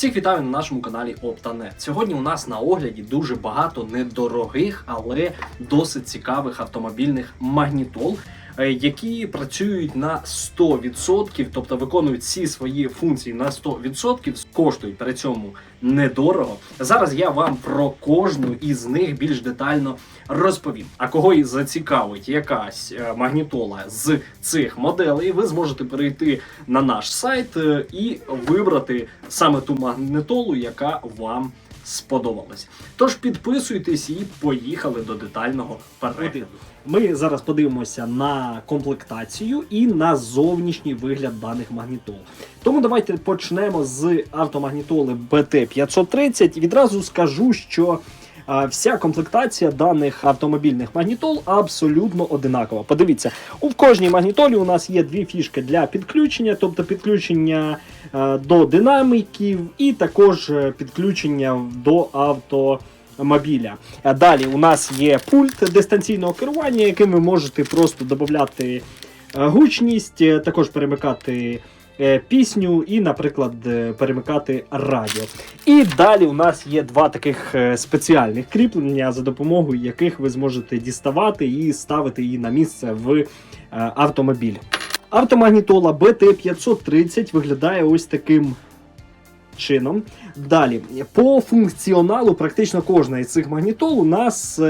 Всіх вітаю на нашому каналі Оптанет. Сьогодні у нас на огляді дуже багато недорогих, але досить цікавих автомобільних магнітол, які працюють на 100%, тобто виконують всі свої функції на 100%, коштують при цьому недорого. Зараз я вам про кожну із них більш детально розповім. А кого і зацікавить якась е, магнітола з цих моделей, ви зможете перейти на наш сайт е, і вибрати саме ту магнітолу, яка вам сподобалась. Тож підписуйтесь і поїхали до детального перегляду. Ми зараз подивимося на комплектацію і на зовнішній вигляд даних магнітол. Тому давайте почнемо з автомагнітоли BT530. Відразу скажу, що Вся комплектація даних автомобільних магнітол абсолютно одинакова. Подивіться, у кожній магнітолі у нас є дві фішки для підключення, тобто підключення е, до динаміків, і також е, підключення до автомобіля. А Далі у нас є пульт дистанційного керування, яким ви можете просто додати е, гучність, е, також перемикати е, пісню і, наприклад, е, перемикати радіо. І далі у нас є два таких е, спеціальних кріплення, за допомогою яких ви зможете діставати і ставити її на місце в е, автомобіль. Автомагнітола BT530 виглядає ось таким чином. Далі, по функціоналу, практично кожна із цих магнітол у нас.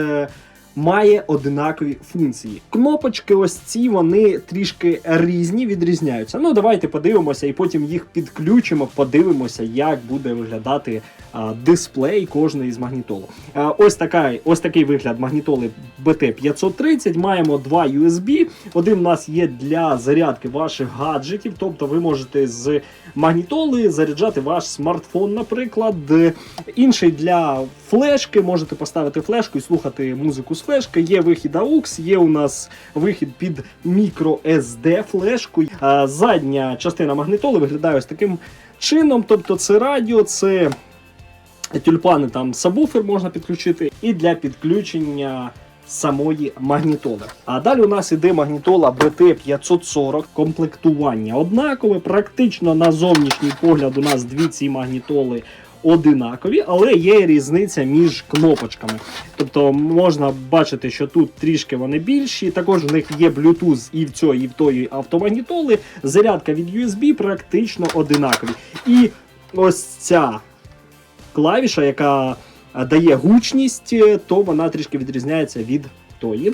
Має одинакові функції. Кнопочки, ось ці вони трішки різні, відрізняються. Ну, давайте подивимося і потім їх підключимо, подивимося, як буде виглядати а, дисплей кожної з магнітол. А, ось, така, ось такий вигляд магнітоли BT530. Маємо два USB. Один у нас є для зарядки ваших гаджетів, тобто ви можете з магнітоли заряджати ваш смартфон, наприклад. Інший для флешки, можете поставити флешку і слухати музику з флешки. Є вихід AUX, є у нас вихід під microSD флешку. А задня частина магнітоли виглядає ось таким чином. Тобто це радіо, це тюльпани, там сабвуфер можна підключити, і для підключення. Самої магнітоли. А далі у нас іде магнітола BT540 комплектування однакове. Практично на зовнішній погляд у нас дві ці магнітоли одинакові, але є різниця між кнопочками. Тобто можна бачити, що тут трішки вони більші. Також в них є Bluetooth і в цієї, і в тої автомагнітоли. Зарядка від USB практично одинакові. І ось ця клавіша, яка е, дає гучність, е, то вона трішки відрізняється від тої.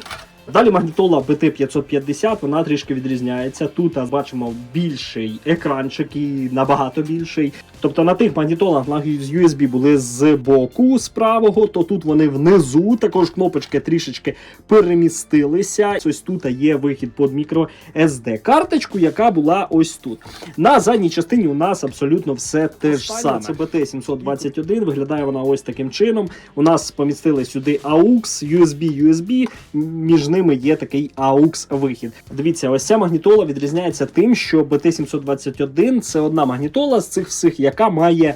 Далі магнітола BT550, вона трішки відрізняється. Тут а, бачимо більший екранчик і набагато більший. Тобто на тих магнітолах на USB були з боку з правого, то тут вони внизу. Також кнопочки трішечки перемістилися. Ось тут є вихід під мікро SD карточку, яка була ось тут. На задній частині у нас абсолютно все те ж саме. Це BT721, виглядає вона ось таким чином. У нас помістили сюди AUX, USB, USB. Між ними є такий AUX вихід. Дивіться, ось ця магнітола відрізняється тим, що BT721 це одна магнітола з цих всіх, яка має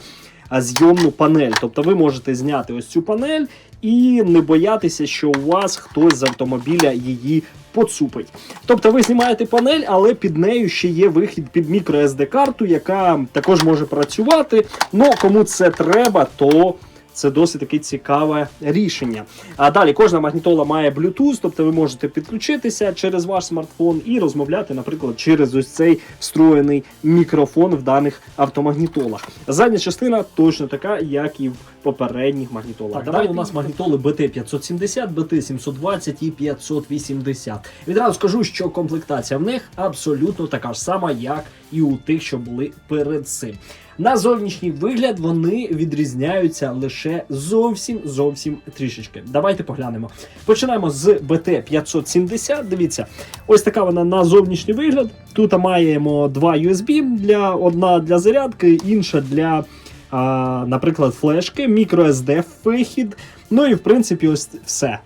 зйомну панель. Тобто ви можете зняти ось цю панель і не боятися, що у вас хтось з автомобіля її поцупить. Тобто ви знімаєте панель, але під нею ще є вихід під мікро SD карту, яка також може працювати. Ну кому це треба, то. Це досить таки цікаве рішення. А далі кожна магнітола має Bluetooth, тобто ви можете підключитися через ваш смартфон і розмовляти, наприклад, через ось цей встроєний мікрофон в даних автомагнітолах. Задня частина точно така, як і в попередніх магнітолах. Так, далі у нас магнітоли BT570, BT720 і 580. Відразу скажу, що комплектація в них абсолютно така ж сама, як і у тих, що були перед цим. На зовнішній вигляд вони відрізняються лише зовсім зовсім трішечки. Давайте поглянемо. Починаємо з BT570. Дивіться, ось така вона на зовнішній вигляд. Тут маємо два USB, для одна для зарядки, інша для, а, наприклад, флешки, microSD вихід. Ну і в принципі, ось все.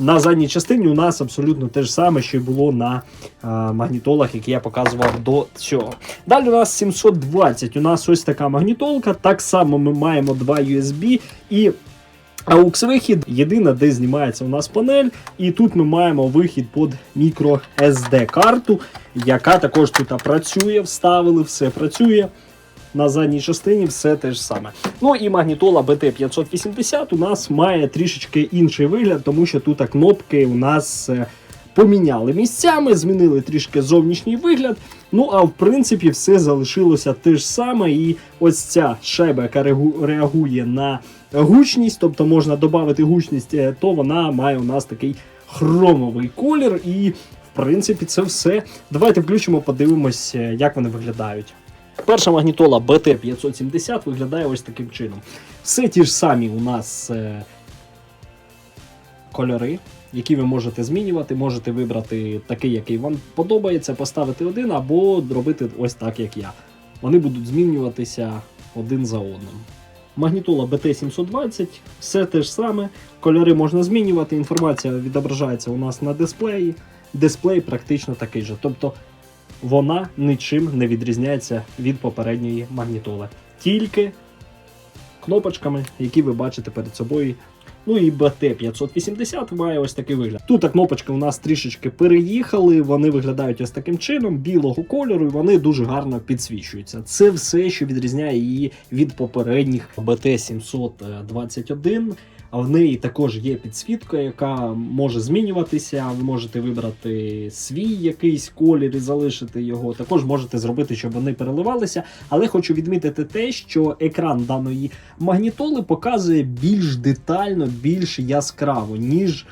На задній частині у нас абсолютно те ж саме, що й було на а, магнітолах, які я показував до цього. Далі у нас 720. У нас ось така магнітолка. Так само ми маємо два USB і. AUX вихід єдине, де знімається у нас панель, і тут ми маємо вихід під мікро SD карту, яка також тут працює, вставили, все працює. На задній частині все те ж саме. Ну і магнітола BT580 у нас має трішечки інший вигляд, тому що тут кнопки у нас е, поміняли місцями, змінили трішки зовнішній вигляд. Ну а в принципі все залишилося те ж саме. І ось ця шайба, яка реагує на гучність, тобто можна додати гучність, е, то вона має у нас такий хромовий колір. І в принципі це все. Давайте включимо, подивимось, е, як вони виглядають. Перша магнітола BT570 виглядає ось таким чином. Все ті ж самі у нас е, кольори, які ви можете змінювати. Можете вибрати такий, який вам подобається, поставити один, або робити ось так, як я. Вони будуть змінюватися один за одним. Магнітола BT720, все те ж саме. Кольори можна змінювати, інформація відображається у нас на дисплеї. Дисплей практично такий же. Тобто вона нічим не відрізняється від попередньої магнітоли. Тільки кнопочками, які ви бачите перед собою. Ну і BT580 має ось такий вигляд. Тут кнопочки у нас трішечки переїхали, вони виглядають ось таким чином, білого кольору, і вони дуже гарно підсвічуються. Це все, що відрізняє її від попередніх BT721. А в неї також є підсвітка, яка може змінюватися. Ви можете вибрати свій якийсь колір і залишити його. Також можете зробити, щоб вони переливалися. Але хочу відмітити те, що екран даної магнітоли показує більш детально, більш яскраво, ніж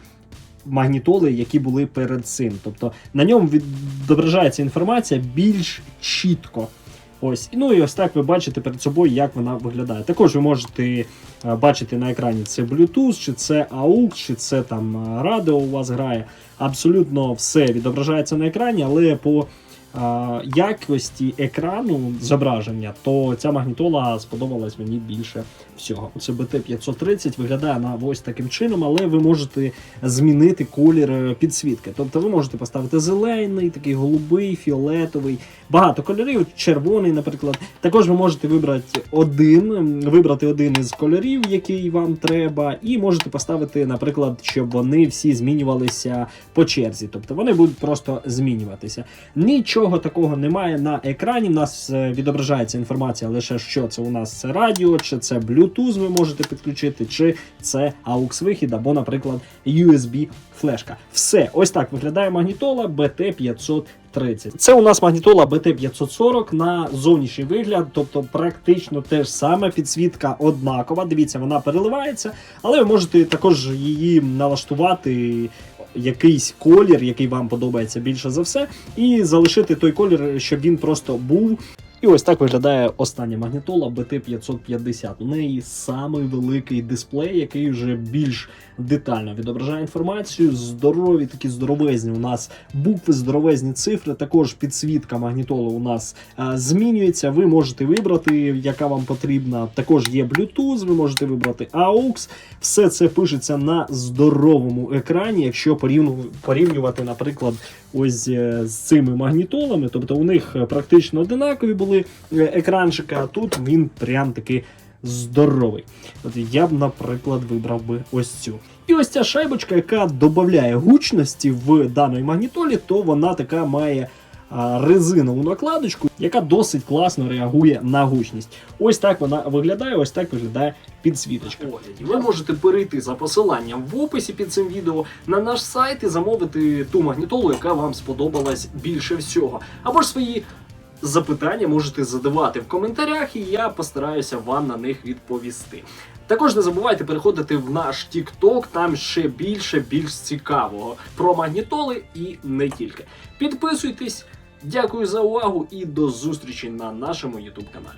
магнітоли, які були перед цим. Тобто на ньому відображається інформація більш чітко. Ось, ну і ось так ви бачите перед собою, як вона виглядає. Також ви можете е, бачити на екрані це Bluetooth, чи це AUX, чи це там е, радіо у вас грає. Абсолютно все відображається на екрані, але по е, якості екрану зображення, то ця магнітола сподобалась мені більше всього. Це BT530 виглядає на ось таким чином, але ви можете змінити колір е, підсвітки. Тобто ви можете поставити зелений, такий голубий, фіолетовий, багато кольорів, червоний, наприклад. Також ви можете вибрати один, вибрати один із кольорів, який вам треба, і можете поставити, наприклад, щоб вони всі змінювалися по черзі. Тобто вони будуть просто змінюватися. Нічого такого немає на екрані. У нас е, відображається інформація лише що це у нас це радіо, чи це Bluetooth ви можете підключити, чи це AUX вихід, або, наприклад, USB флешка. Все, ось так виглядає магнітола BT530. Це у нас магнітола BT540 на зовнішній вигляд, тобто практично те ж саме, підсвітка однакова. Дивіться, вона переливається, але ви можете також її налаштувати. Якийсь колір, який вам подобається більше за все, і залишити той колір, щоб він просто був. І ось так виглядає остання магнітола BT550. У неї самий великий дисплей, який вже більш детально відображає інформацію. Здорові, такі здоровезні у нас букви, здоровезні цифри. Також підсвітка магнітоли у нас е, змінюється. Ви можете вибрати, яка вам потрібна. Також є Bluetooth, ви можете вибрати AUX. Все це пишеться на здоровому екрані, якщо порівню- порівнювати, наприклад, ось е, з цими магнітолами. Тобто у них е, практично одинакові були е, екранчики, а тут він прям таки здоровий. От я б, наприклад, вибрав би ось цю. І ось ця шайбочка, яка додає гучності в даній магнітолі, то вона така має резинову накладочку, яка досить класно реагує на гучність. Ось так вона виглядає, ось так виглядає підсвіточка. Ви можете перейти за посиланням в описі під цим відео на наш сайт і замовити ту магнітолу, яка вам сподобалась більше всього. Або ж свої запитання можете задавати в коментарях, і я постараюся вам на них відповісти. Також не забувайте переходити в наш TikTok, там ще більше більш цікавого про магнітоли і не тільки. Підписуйтесь, дякую за увагу і до зустрічі на нашому YouTube каналі.